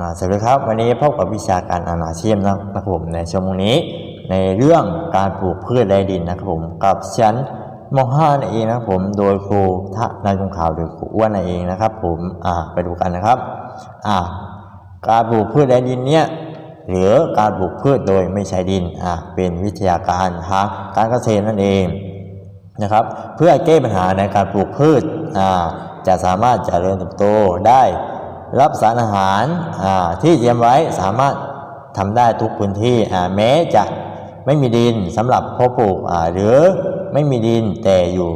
สวัสดีครับ วันนี้พบกับวิชาการอาณาชีพนะครับผมในชั่วโมงนี้ ในเรื่องการปลูกพืชไร้ดินนะครับผมกับชั้นม .5 นั่นเองนะครับผมโดยครูทะนายกงข่าวหรือครูอ้วนนั่นเองนะครับ ผมอ่าไปดูกันนะครับอ่าการปลูกพืชไร้ดินเนี่ยหรือการปลูกพืชโดยไม่ใช้ดินอ่าเป็นวิทยาการทางการเกษตรนั่นเองนะครับ เพื่อแก้ปัญหาในการปลูกพืชอ่าจะสามารถเจริญเติบโตได้ รับสารอาหารที่เตรียมไว้สามารถทำได้ทุกพื้นที่แม้จะไม่มีดินสำหรับเพาะปลูกหรือไม่มีดินแต่อยู่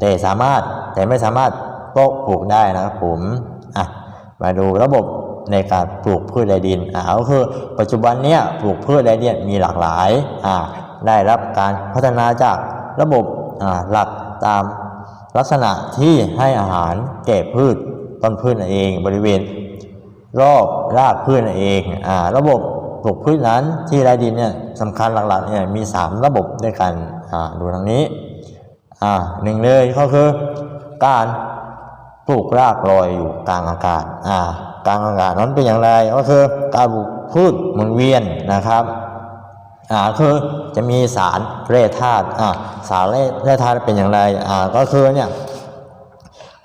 แต่สามารถแต่ไม่สามารถเพาะปลูกได้นะครับผมมาดูระบบในการปลูกพืชไร้ดินอ่าก็คือปัจจุบันเนี้ยปลูกพืชไร้ดินมีหลากหลายอ่าได้รับการพัฒนาจากระบบอ่าหลักตามลักษณะที่ให้อาหารแก่พืช ต้นพืชนั่นเอง บริเวณ รอบรากพืชนั่นเองอ่าระบบปลูกพืชนั้นที่ไร้ดินเนี่ยสำคัญหลักๆเนี่ยมี 3 ระบบด้วยกันอ่าดูทางนี้อ่าหนึ่งเลยก็คือ การปลูกรากลอยอยู่กลางอากาศอ่ากลางอากาศนั้นเป็นอย่างไรก็คือการปลูกพืชหมุนเวียนนะครับอ่าคือจะมีสารแร่ธาตุอ่าสารแร่แร่ธาตุเป็นอย่างไรอ่าก็คือเนี่ย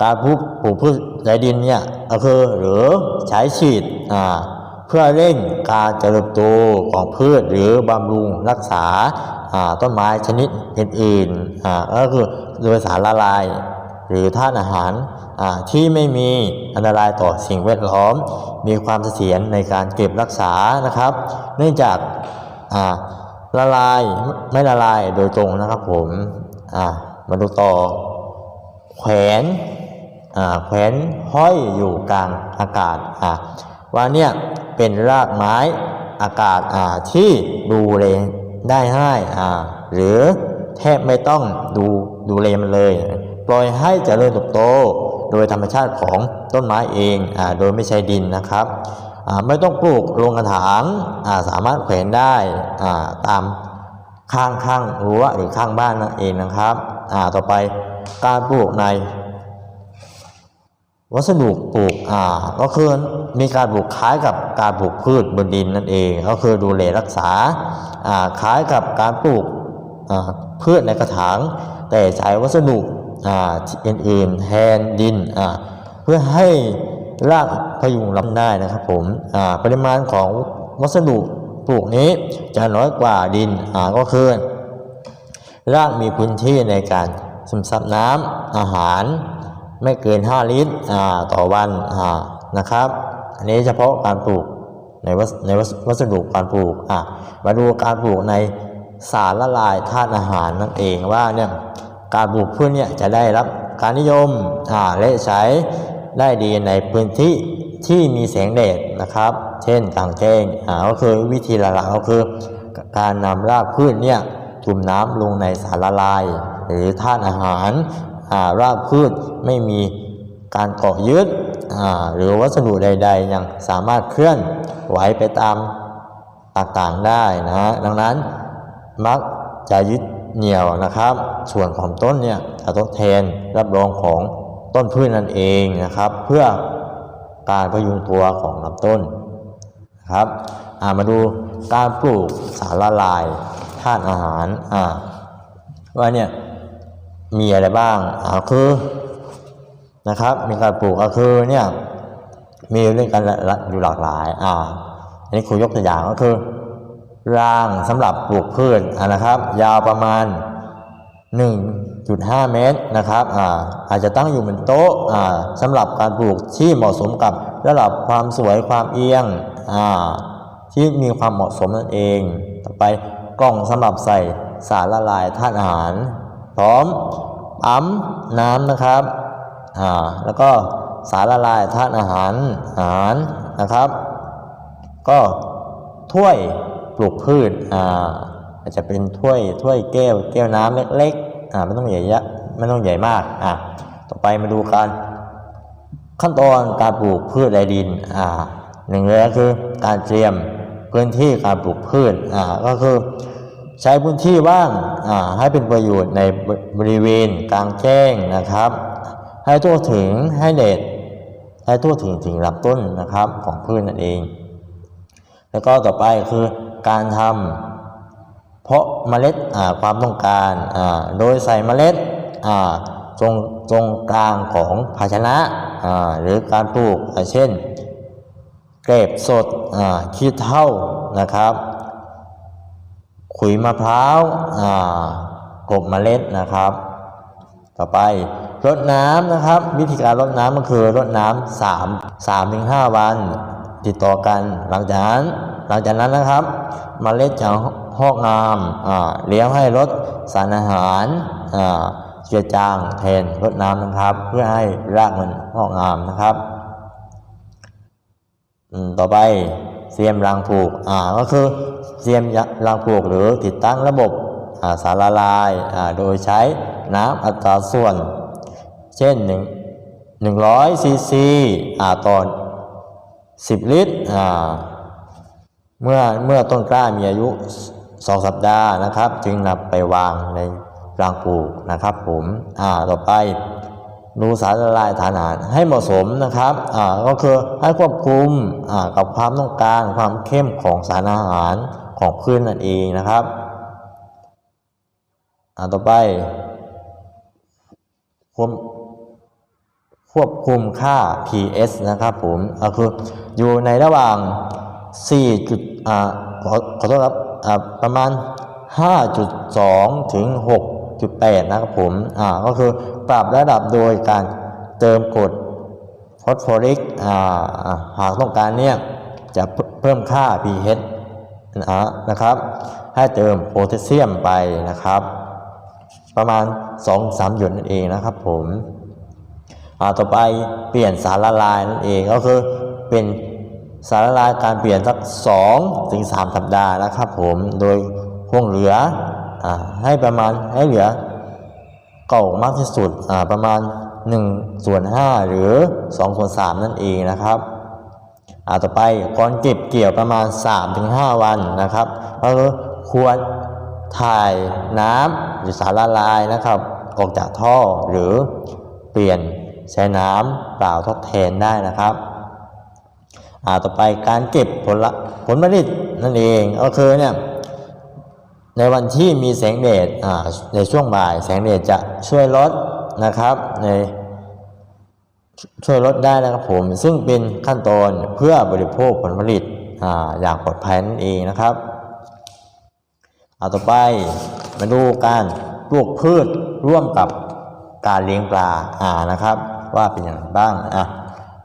การปลูกปลูกพืชในดินเนี่ยก็คือหรือใช้ฉีดเพื่อเร่งการเจริญโตของพืชหรือบำรุงรักษาต้นไม้ชนิดอื่นๆก็คือโดยสารละลาย หรือธาตุอาหารที่ไม่มีอันตรายต่อสิ่งแวดล้อม มีความเสถียรในการเก็บรักษานะครับ เนื่องจากละลายไม่ละลายโดยตรงนะครับผมมาดูต่อแขวน แขวนห้อยอยู่กลางอากาศอ่าว่าเนี่ยเป็นรากไม้อากาศอ่าที่ดูแลได้ง่ายอ่าหรือแทบไม่ต้องดูดูแลมันเลย ปล่อยให้เจริญเติบโต โดยธรรมชาติของต้นไม้เองอาโดยไม่ใช้ดินนะครับอ่าไม่ต้องปลูกลงกระถางอ่าสามารถแขวนได้อ่าตามข้างข้างรั้วหรือข้างบ้านนั่นเองนะครับอ่าต่อไปการปลูกใน วัสดุปลูกอ่าก็คือมีการปลูกคล้ายกับการปลูกพืชบนดินนั่นเอง ก็คือดูแลรักษาอ่าคล้ายกับการปลูกอ่าพืชในกระถาง แต่ใช้วัสดุอ่าอื่นๆแทนดินอ่าเพื่อให้รากพยุงรับได้นะครับผมอ่าปริมาณของวัสดุปลูกนี้จะน้อยกว่าดินอ่าก็คือรากมีพื้นที่ในการซึมซับน้ำอาหาร ไม่เกิน 5 ลิตรต่อวันนะครับ อันนี้เฉพาะการปลูกในวัสในวัสดุการปลูกอะมาดูการปลูกในสารละลายธาตุอาหารนั่นเองว่าเนี่ยการปลูกพืชเนี่ยจะได้รับการนิยมอ่าและใช้ได้ดีในพื้นที่ที่มีแสงแดดนะครับ เช่นกลางแจ้งอ่าก็คือวิธีหลักๆก็คือ การนำรากพืชเนี่ยจุ่มน้ำลงในสารละลาย หรือธาตุอาหาร รากพืชไม่มีการเกาะยึดหรือวัสดุใด ๆ ยังสามารถเคลื่อนไหวไปตามต่างๆได้นะฮะดังนั้นมักจะยึดเหนี่ยวนะครับ ส่วนของต้นเนี่ยจะทดแทนรับรองของต้นพืชนั่นเองนะครับ เพื่อการพยุงตัวของลำต้นนะครับามาดูการปลูกสารละลายธาตุอาหารว่าเนี่ย มีอะไรบ้างอ่าคือนะครับมีการปลูกก็คือเนี่ยมีเรื่องกันละอยู่หลากหลายอ่าอันนี้ครูยกตัวอย่างก็คือรางสำหรับปลูกพืชอ่านะครับ ยาวประมาณ 1.5 เมตรนะครับอ่าอาจจะตั้งอยู่บนโต๊ะอ่าสำหรับการปลูกที่เหมาะสมกับระดับความสวยความเอียงอ่าที่มีความเหมาะสมนั่นเอง ต่อไปกล่องสำหรับใส่สารละลายธาตุอาหาร พร้อมปั๊มน้ำนะครับอ่าแล้วก็สารละลายธาตุอาหารอาหารนะครับ ก็ถ้วยปลูกพืชอ่าอาจจะเป็นถ้วยถ้วยแก้วแก้วน้ำเล็กๆอ่าไม่ต้องใหญ่เยอะไม่ต้องใหญ่มากอ่าต่อไปมาดูการขั้นตอนการปลูกพืชไรดินอ่าหนึ่งเลยก็คือการเตรียมพื้นที่การปลูกพืชอ่าก็คือ ใช้พื้นที่ว่างให้เป็นประโยชน์ในบริเวณกลางแจ้งนะครับ ให้ทั่วถึงให้เด็ดให้ทั่วถึงถึงลำต้นนะครับของพืชนั่นเอง แล้วก็ต่อไปคือการทำเพาะเมล็ดความต้องการโดยใส่เมล็ดตรงตรงกลางของภาชนะหรือการปลูกเช่น เกล็บสดขี้เท่านะครับ ขุยมะพร้าวกบเมล็ดนะครับ ต่อไปรดน้ำนะครับ วิธีการรดน้ำก็คือรดน้ำสามสามถึงห้าวัน ติดต่อกันหลังจากนั้นหลังจากนั้นนะครับมเมล็ดจะหอกงามเลี้ยงให้ลดสารอาหารเจือจางแทนรดน้ำนะครับ เพื่อให้รากมันหอกงามนะครับต่อไป เสียมรางผูกอ่าก็คือเสียมรางผูกหรือติดตั้งระบบาสารละลายาโดยใช้น้ำอัตราส่วน เช่นหนึ่งร้อยซีซีต่อสิบลิตรเมื่อเมื่อต้นกล้ามีอายุสองสัปดาห์นะครับ จึงนำไปวางในรางปลูกนะครับผมต่อไป ดูสารละลายฐานอาหารให้เหมาะสมนะครับอ่าก็คือให้ควบคุมอ่ากับความต้องการความเข้มของสารอาหารของพืชนนั่นเองนะครับอ่าต่อไปควบควบคุมค่า pH นะครับผมก็คืออยู่ในระหว่าง4จุดอ่าขอขอโทษครับอ่าประมาณ 5.2 ถึง 6.8 นะครับผมอ่าก็คือปรับระดับโดยการเติมกรดฟอสฟอริกอ่าหากต้องการเนี่ยจะเพิ่มค่า pH นะนะครับ ให้เติมโพแทสเซียมไปนะครับ ประมาณ 2-3 หยดนั่นเองนะครับผมอ่าต่อไปเปลี่ยนสารละลายนั่นเองก็คือเป็นสารละลายการเปลี่ยนสัก2ถึง3สัปดาห์นะครับผมโดยคงเหลือ ให้ประมาณให้เหลือเก่ามากที่สุดประมาณ1ส่วน5หรือ2ส่วน3นั่นเองนะครับต่อไปก่อนเก็บเกี่ยวประมาณ 3-5 วันนะครับก็คือควรถ่ายน้ำหรือสารละลายนะครับ ออกจากท่อหรือเปลี่ยนใช้น้ำเปล่าทดแทนได้นะครับต่อไปการเก็บผลผลผลิตนั่นเองก็คือเนี่ย ในวันที่มีแสงแดดในช่วงบ่าย แสงแดดจะช่วยลดนะครับในช่วยลดได้นะครับผม ซึ่งเป็นขั้นตอนเพื่อบริโภคผลผลิตออย่างปลอดภัยนั่นเองนะครับเอาต่อไปมาดูการปลูกพืชร่วมกับการเลี้ยงปลาอ่านะครับ ว่าเป็นอย่างไรบ้างอะ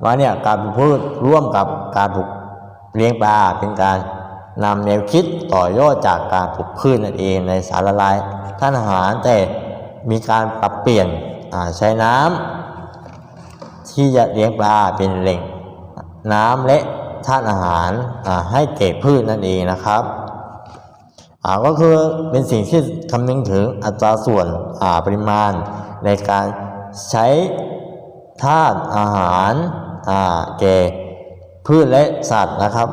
ว่าเนี่ยการปลูกพืชร่วมกับการปลูกเลี้ยงปลาเป็นการ นำแนวคิดต่อยอดจากการปลูกพืชนั่นเองในสารละลายท่านอาหารแต่มีการปรับเปลี่ยนใช้น้ำที่จะเลี้ยงปลาเป็นแหล่งน้ำและธาตุอาหารให้แก่พืชนั่นเองนะครับก็คือเป็นสิ่งที่คำนึงถึงอัตราส่วนปริมาณในการใช้ธาตุอาหารแก่พืชและสัตว์นะครับ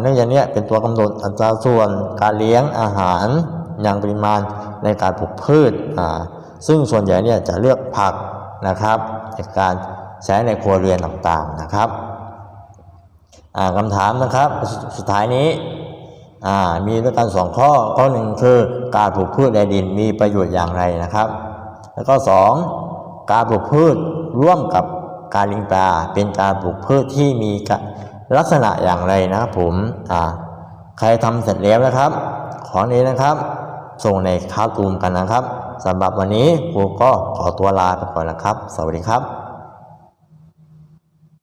เนื่องจากนี้เป็นตัวกำหนดอัตราส่วนการเลี้ยงอาหารอย่างปริมาณในการปลูกพืช ซึ่งส่วนใหญ่เนี่ยจะเลือกผักนะครับในการใช้ในครัวเรือนต่างๆนะครับอ่าคำถามนะครับสสุดท้ายนี้มีด้วยกันสองข้อ ข้อหนึ่งคือการปลูกพืชในดินมีประโยชน์อย่างไรนะครับ แล้วก็สองการปลูกพืชร่วมกับการเลี้ยงปลาเป็นการปลูกพืชที่มี ลักษณะอย่างไรนะครับผมอ่าใครทำเสร็จแล้วนะครับ ของนี้นะครับ ส่งในคาตูมกันนะครับสำหรับวันนี้ครูก็ขอตัวลาไปก่อนนะครับ สวัสดีครับ